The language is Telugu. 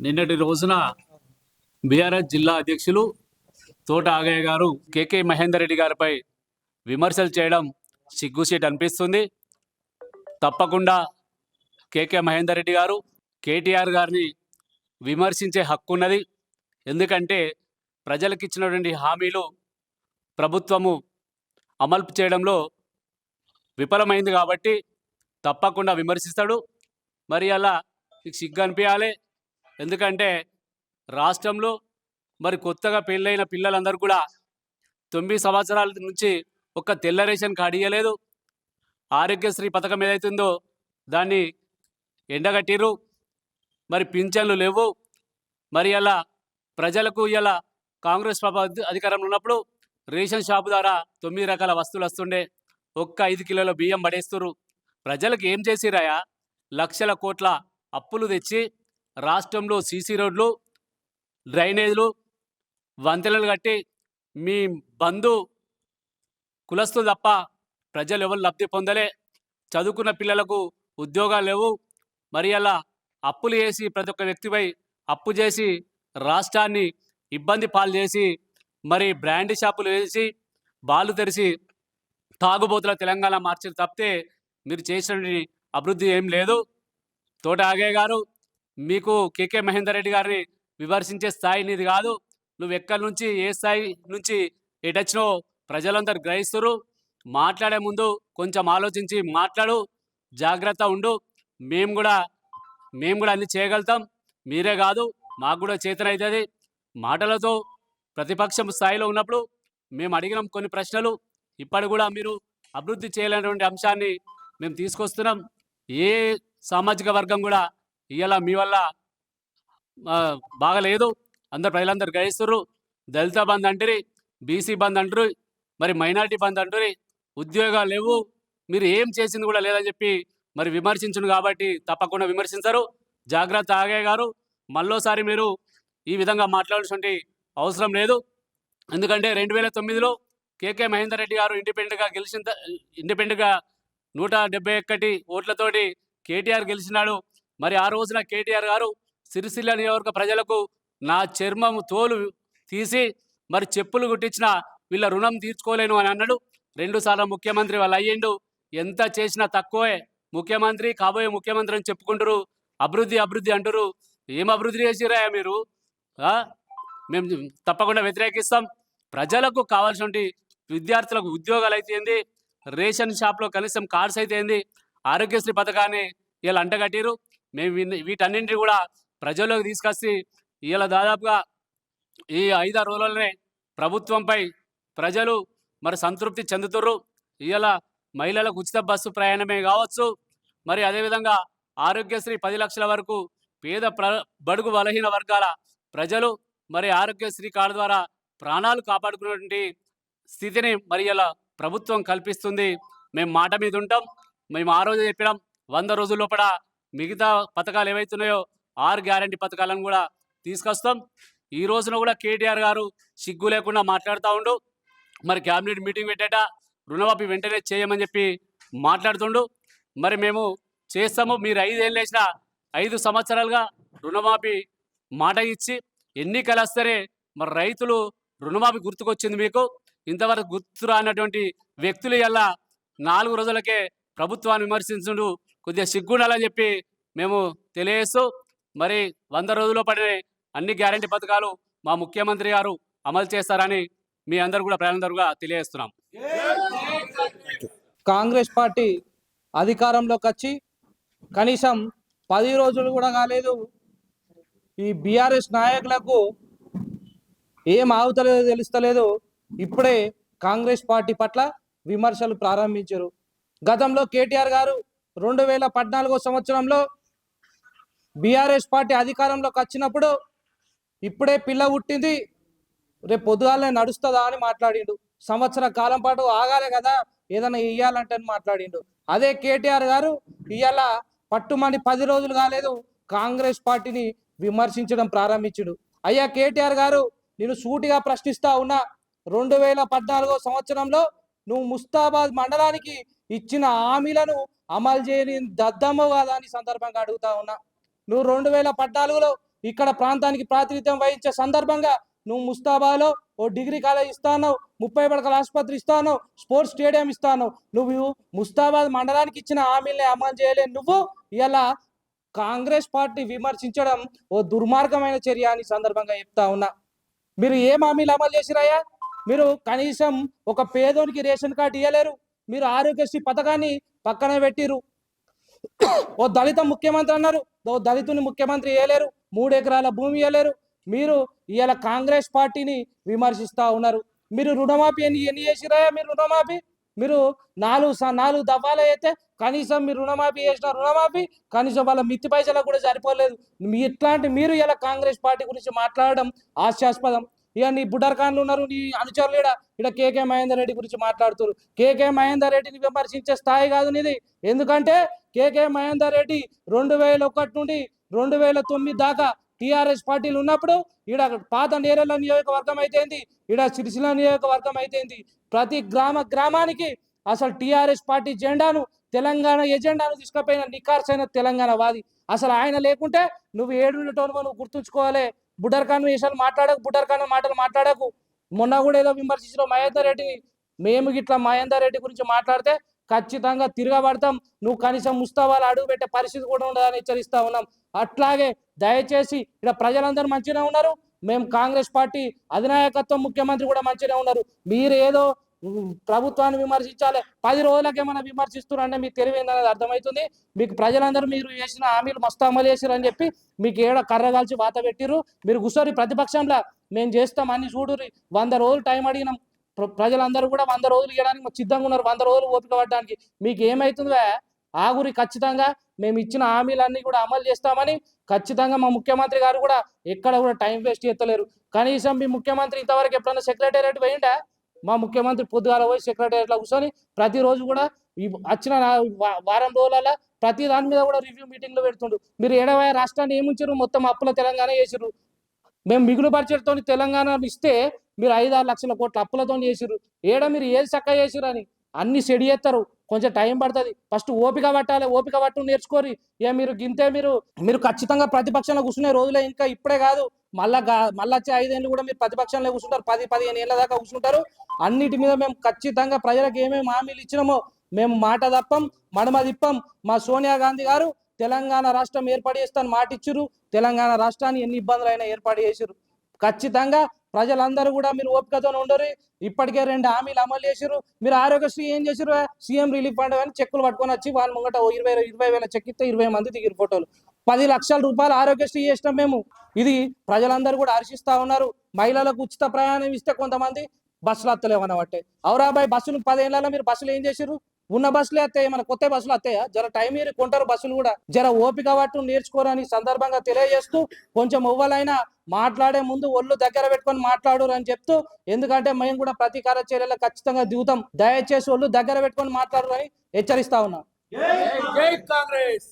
నిన్నటి రోజున బీఆర్ఎస్ జిల్లా అధ్యక్షులు తోట ఆగయ్య గారు కేకే మహేందర్ రెడ్డి గారిపై విమర్శలు చేయడం సిగ్గుసీట్ అనిపిస్తుంది. తప్పకుండా కేకే మహేందర్ రెడ్డి గారు కేటీఆర్ గారిని విమర్శించే హక్కు ఉన్నది. ఎందుకంటే ప్రజలకు ఇచ్చినటువంటి హామీలు ప్రభుత్వము అమలు చేయడంలో విఫలమైంది కాబట్టి తప్పకుండా విమర్శిస్తాడు. మరి అలా సిగ్గు అనిపించాలి ఎందుకంటే రాష్ట్రంలో మరి కొత్తగా పెళ్ళైన పిల్లలందరూ కూడా తొమ్మిది సంవత్సరాల నుంచి ఒక్క తెల్ల రేషన్ కార్డు ఇవ్వలేదు ఆరోగ్యశ్రీ పథకం ఏదైతుందో దాన్ని ఎండగట్టిర్రు. మరి పింఛన్లు లేవు. మరి అలా ప్రజలకు ఇలా కాంగ్రెస్ పాప అధికారంలో ఉన్నప్పుడు రేషన్ షాపు ద్వారా తొమ్మిది రకాల వస్తువులు వస్తుండే. ఒక్క ఐదు కిలోల బియ్యం పడేస్తురు ప్రజలకు ఏం చేసిరాయా లక్షల కోట్ల అప్పులు తెచ్చి రాష్ట్రంలో సీసీ రోడ్లు డ్రైనేజ్లు వంతెనలు కట్టి మీ బంధు కులస్తులు తప్ప ప్రజలు ఎవరు లబ్ధి పొందలే. చదువుకున్న పిల్లలకు ఉద్యోగాలు లేవు. మరి అలా అప్పులు చేసి ప్రతి ఒక్క వ్యక్తిపై అప్పు చేసి రాష్ట్రాన్ని ఇబ్బంది పాలు చేసి మరి బ్రాండ్ షాపులు వేసి బాలు తెరిచి తాగుబోతుల తెలంగాణ మార్చి తప్పితే మీరు చేసిన అభివృద్ధి ఏం లేదు. తోట ఆగే గారు మీకు కేకే మహేందర్ రెడ్డి గారిని విమర్శించే స్థాయి నీది కాదు. నువ్వు ఎక్కడి నుంచి ఏ స్థాయి నుంచి ఎటచ్చినో ప్రజలందరూ గ్రహిస్తారు మాట్లాడే ముందు కొంచెం ఆలోచించి మాట్లాడు. జాగ్రత్త ఉండు. మేము కూడా మేము కూడా అన్ని చేయగలుగుతాం. మీరే కాదు మాకు కూడా చేతన అవుతుంది మాటలతో ప్రతిపక్షం స్థాయిలో ఉన్నప్పుడు మేము అడిగినాం కొన్ని ప్రశ్నలు. ఇప్పటి కూడా మీరు అభివృద్ధి చేయలేనటువంటి అంశాన్ని మేము తీసుకొస్తున్నాం. ఏ సామాజిక వర్గం కూడా ఇవాళ మీ వల్ల బాగలేదు. అందరు ప్రజలందరూ గ్రహిస్తున్నారు దళిత బంద్ అంటారు బీసీ బంద్ అంటారు మరి మైనార్టీ బంద్ అంటారు ఉద్యోగాలు లేవు. మీరు ఏం చేసింది కూడా లేదని చెప్పి మరి విమర్శించును కాబట్టి తప్పకుండా విమర్శించరు. జాగ్రత్త ఆగే గారు. మళ్ళోసారి మీరు ఈ విధంగా మాట్లాడాల్సిన అవసరం లేదు. ఎందుకంటే రెండు వేల తొమ్మిదిలో కేకే మహేందర్ రెడ్డి గారు ఇండిపెండెంట్గా గెలిచిన ఇండిపెండెంట్గా నూట డెబ్బై ఒకటి ఓట్లతోటి కేటీఆర్ గెలిచినాడు. మరి ఆ రోజున కేటీఆర్ గారు సిరిసిల్ల నియోజకవర్గ ప్రజలకు నా చర్మం తోలు తీసి మరి చెప్పులు కుట్టించిన వీళ్ళ రుణం తీర్చుకోలేను అని అన్నాడు. రెండు సార్లు ముఖ్యమంత్రి వాళ్ళు అయ్యిండు. ఎంత చేసినా తక్కువే. ముఖ్యమంత్రి కాబోయే ముఖ్యమంత్రి అని చెప్పుకుంటారు. అభివృద్ధి అభివృద్ధి అంటారు. ఏం అభివృద్ధి చేసిరా మీరు? మేము తప్పకుండా వ్యతిరేకిస్తాం. ప్రజలకు కావాల్సినటువంటి విద్యార్థులకు ఉద్యోగాలు అయితే ఏంది? రేషన్ షాప్లో కనీసం కార్డ్స్ అయితే ఏంది? ఆరోగ్యశ్రీ పథకాన్ని వీళ్ళు అంటగట్టిరు మేము వీటన్నింటినీ కూడా ప్రజల్లోకి తీసుకొచ్చి ఇలా దాదాపుగా ఈ ఐదారు రోజులనే ప్రభుత్వంపై ప్రజలు మరి సంతృప్తి చెందుతుర్రు. ఇలా మహిళలకు ఉచిత బస్సు ప్రయాణమే కావచ్చు. మరి అదేవిధంగా ఆరోగ్యశ్రీ పది లక్షల వరకు పేద ప్ర బడుగు బలహీన వర్గాల ప్రజలు మరి ఆరోగ్యశ్రీ కార్డు ద్వారా ప్రాణాలు కాపాడుకున్నటువంటి స్థితిని మరి ఇలా ప్రభుత్వం కల్పిస్తుంది. మేము మాట మీద ఉంటాం. మేము ఆ రోజు చెప్పడం వంద రోజుల లోపల మిగతా పథకాలు ఏవైతున్నాయో ఆరు గ్యారంటీ పథకాలను కూడా తీసుకొస్తాం. ఈ రోజున కూడా కేటీఆర్ గారు సిగ్గు లేకుండా మాట్లాడుతూ ఉండు. మరి క్యాబినెట్ మీటింగ్ పెట్టేట రుణమాఫీ వెంటనే చేయమని చెప్పి మాట్లాడుతుండు. మరి మేము చేస్తాము. మీరు ఐదేళ్ళు వేసిన ఐదు సంవత్సరాలుగా రుణమాఫీ మాట ఇచ్చి ఎన్నికలు వస్తేనే మరి రైతులు రుణమాఫీ గుర్తుకొచ్చింది మీకు. ఇంతవరకు గుర్తు రానటువంటి వ్యక్తులు ఎలా నాలుగు రోజులకే ప్రభుత్వాన్ని విమర్శించుడు. కొద్దిగా సిగ్గుండాలని చెప్పి మేము తెలియజేస్తూ మరి వంద రోజుల్లో పడిన అన్ని గ్యారంటీ పథకాలు మా ముఖ్యమంత్రి గారు అమలు చేస్తారని మీ అందరు కూడా ప్రజలందరూ తెలియజేస్తున్నాం. కాంగ్రెస్ పార్టీ అధికారంలోకి వచ్చి కనీసం పది రోజులు కూడా కాలేదు. ఈ బీఆర్ఎస్ నాయకులకు ఏం ఆగుతలేదో తెలుస్తలేదు. ఇప్పుడే కాంగ్రెస్ పార్టీ పట్ల విమర్శలు ప్రారంభించారు. గతంలో కేటీఆర్ గారు రెండు వేల పద్నాలుగో సంవత్సరంలో బీఆర్ఎస్ పార్టీ అధికారంలోకి వచ్చినప్పుడు ఇప్పుడే పిల్ల పుట్టింది. రేపు పొద్దుగాలనే నడుస్తుందా అని మాట్లాడిండు. సంవత్సర కాలం పాటు ఆగాలి కదా ఏదైనా ఇయ్యాలంటే అని మాట్లాడిండు. అదే కేటీఆర్ గారు ఇవాళ పట్టుమని పది రోజులు కాలేదు కాంగ్రెస్ పార్టీని విమర్శించడం ప్రారంభించుడు. అయ్యా కేటీఆర్ గారు నేను సూటిగా ప్రశ్నిస్తా ఉన్నా రెండు వేల పద్నాలుగో సంవత్సరంలో నువ్వు ముస్తాబాద్ మండలానికి ఇచ్చిన హామీలను అమలు చేయని దద్దమ్మ కాదా అని సందర్భంగా అడుగుతా ఉన్నా. నువ్వు రెండు వేల పద్నాలుగులో ఇక్కడ ప్రాంతానికి ప్రాతినిధ్యం వహించే సందర్భంగా నువ్వు ముస్తాబాలో ఓ డిగ్రీ కాలేజ్ ఇస్తాను ముప్పై పడకల ఆసుపత్రి ఇస్తాను స్పోర్ట్స్ స్టేడియం ఇస్తాను నువ్వు ముస్తాబాద్ మండలానికి ఇచ్చిన హామీల్ని అమలు చేయలేని నువ్వు ఇలా కాంగ్రెస్ పార్టీ విమర్శించడం ఓ దుర్మార్గమైన చర్య అని సందర్భంగా చెప్తా ఉన్నా. మీరు ఏం హామీలు అమలు చేసిరాయా మీరు కనీసం ఒక పేదోనికి రేషన్ కార్డు ఇవ్వలేరు మీరు ఆరోగ్యశ్రీ పథకాన్ని పక్కన పెట్టిరు ఓ దళిత ముఖ్యమంత్రి అన్నారు. ఓ దళితుని ముఖ్యమంత్రి వేయలేరు మూడు ఎకరాల భూమి వేయలేరు మీరు ఇవాళ కాంగ్రెస్ పార్టీని విమర్శిస్తూ ఉన్నారు. మీరు రుణమాఫీ ఎన్ని ఎన్ని చేసిరాయా మీరు రుణమాఫీ? మీరు నాలుగు స- నాలుగు దఫాలు అయితే కనీసం మీరు రుణమాఫీ చేసిన రుణమాఫీ కనీసం వాళ్ళ మిత్తి పైసలకు కూడా సరిపోలేదు. మీ ఇట్లాంటి మీరు ఇలా కాంగ్రెస్ పార్టీ గురించి మాట్లాడడం హాస్యాస్పదం. ఇక నీ బుడ్డర్ఖాన్లు ఉన్నారు నీ అనుచరులు ఇక్కడ ఇక్కడ కేకే మహేందర్ రెడ్డి గురించి మాట్లాడుతున్నారు కేకే మహేందర్ రెడ్డిని విమర్శించే స్థాయి కాదు నీది. ఎందుకంటే కేకే మహేందర్ రెడ్డి రెండు వేల ఒకటి నుండి రెండు వేల తొమ్మిది దాకా టిఆర్ఎస్ పార్టీలు ఉన్నప్పుడు ఈడ పాత నేరేళ్ళ నియోజకవర్గం అయితేంది ఈడ సిరిసిల్ల నియోజకవర్గం అయితేంది ప్రతి గ్రామ గ్రామానికి అసలు టిఆర్ఎస్ పార్టీ జెండాను తెలంగాణ ఎజెండాను తీసుకుపోయిన నికార్సైన తెలంగాణ వాది అసలు ఆయన లేకుంటే నువ్వు ఏడు నువ్వు గుర్తుంచుకోవాలి. బుడ్డర్ఖాన్ విషయాలు మాట్లాడకు బుడ్డర్ఖాన్ మాటలు మాట్లాడకు. మొన్న కూడా ఏదో విమర్శించిన మహేందర్ రెడ్డిని మేము గిట్లా మహేందర్ రెడ్డి గురించి మాట్లాడితే ఖచ్చితంగా తిరగబడతాం. నువ్వు కనీసం ముస్తాబాలు అడుగు పెట్టే పరిస్థితి కూడా ఉండదని హెచ్చరిస్తా ఉన్నాం. అట్లాగే దయచేసి ఇక్కడ ప్రజలందరూ మంచిగా ఉన్నారు. మేము కాంగ్రెస్ పార్టీ అధినాయకత్వం ముఖ్యమంత్రి కూడా మంచిగా ఉన్నారు. మీరు ఏదో ప్రభుత్వాన్ని విమర్శించాలి. పది రోజులకే మనం విమర్శిస్తున్నారంటే మీకు తెలివైందనేది అర్థమవుతుంది మీకు ప్రజలందరూ మీరు చేసిన హామీలు మస్తు అమలు చేసిరు అని చెప్పి మీకు ఏడ కర్ర కాల్చి వాత పెట్టిర్రు. మీరు కూర్చొని ప్రతిపక్షంలో. మేము చేస్తాం అన్ని చూడు వంద రోజులు టైం అడిగినాం. ప్ర- ప్రజలందరూ కూడా వంద రోజులు ఇవ్వడానికి సిద్ధంగా ఉన్నారు. వంద రోజులు ఓపిక పడడానికి. మీకు ఏమైతుందో ఆగురి ఖచ్చితంగా. మేము ఇచ్చిన హామీలన్నీ కూడా అమలు చేస్తామని ఖచ్చితంగా మా ముఖ్యమంత్రి గారు కూడా ఎక్కడ కూడా టైం వేస్ట్ చేస్తలేరు. కనీసం మీ ముఖ్యమంత్రి ఇంతవరకు ఎప్పుడైనా సెక్రటేరియట్ పోయిండా? మా ముఖ్యమంత్రి పొద్దుగాల పోయి సెక్రటేరియట్లో కూర్చొని ప్రతిరోజు కూడా ఈ వచ్చిన వారం రోజులలో ప్రతి దాని మీద కూడా రివ్యూ మీటింగ్లో పెడుతుండు. మీరు ఏడవై రాష్ట్రాన్ని ఏముంచారు మొత్తం అప్పుల తెలంగాణ చేసిరు మేము మిగులు బడ్జెట్తో తెలంగాణ ఇస్తే మీరు ఐదు ఆరు లక్షల కోట్ల అప్పులతో చేసిరు ఏడ మీరు ఏది చక్కగా చేసిరు అని? అన్ని సెడి చేస్తారు కొంచెం టైం పడుతుంది. ఫస్ట్ ఓపిక పట్టాలి ఓపిక పట్టు నేర్చుకోరి. ఏ మీరు గింతే మీరు మీరు ఖచ్చితంగా ప్రతిపక్షంలో కూర్చునే రోజులే ఇంకా ఇప్పుడే కాదు. మళ్ళా మళ్ళీ వచ్చే ఐదేళ్ళు కూడా మీరు ప్రతిపక్షంలో కూర్చుంటారు. పది పదిహేను ఏళ్ళ దాకా కూర్చుంటారు. అన్నిటి మీద మేము ఖచ్చితంగా ప్రజలకు ఏమేమి హామీలు ఇచ్చినామో మేము మాట తప్పం మడమ తిప్పం మా సోనియా గాంధీ గారు తెలంగాణ రాష్ట్రం ఏర్పాటు చేస్తాను మాట ఇచ్చారు తెలంగాణ రాష్ట్రాన్ని ఎన్ని ఇబ్బందులైనా ఏర్పాటు చేశారు ఖచ్చితంగా ప్రజలందరూ కూడా మీరు ఓపికతో ఉండరు ఇప్పటికే రెండు హామీలు అమలు చేసిరు మీరు ఆరోగ్యశ్రీ ఏం చేసిరు సీఎం రిలీఫ్ ఫండ్ అని చెక్కులు పట్టుకొని వచ్చి వాళ్ళ ముంగట ఇరవై ఇరవై వేల చెక్ ఇస్తే ఇరవై మంది దిగిరి ఫోటోలు. పది లక్షల రూపాయలు ఆరోగ్యశ్రీ చేసినాం మేము. ఇది ప్రజలందరూ కూడా హర్షిస్తా ఉన్నారు. మహిళలకు ఉచిత ప్రయాణం ఇస్తే కొంతమంది బస్సులు వస్తలేవన్నబట్టే ఔరాబాయ్ బస్సులు పదేళ్ళలో మీరు బస్సులు ఏం చేసిరు ఉన్న బస్సులే వస్తాయి మన కొత్త బస్సులు వస్తాయా జర టైం మీరు కొంటారు బస్సులు కూడా. జర ఓపిక పట్టు నేర్చుకోరని సందర్భంగా తెలియజేస్తూ కొంచెం ఎవ్వలైనా మాట్లాడే ముందు ఒళ్ళు దగ్గర పెట్టుకొని మాట్లాడు అని చెప్తూ ఎందుకంటే మేము కూడా ప్రతీకార చర్యలు ఖచ్చితంగా దిగుతాం. దయచేసి ఒళ్ళు దగ్గర పెట్టుకొని మాట్లాడరు అని హెచ్చరిస్తా ఉన్నాం. జై కాంగ్రెస్!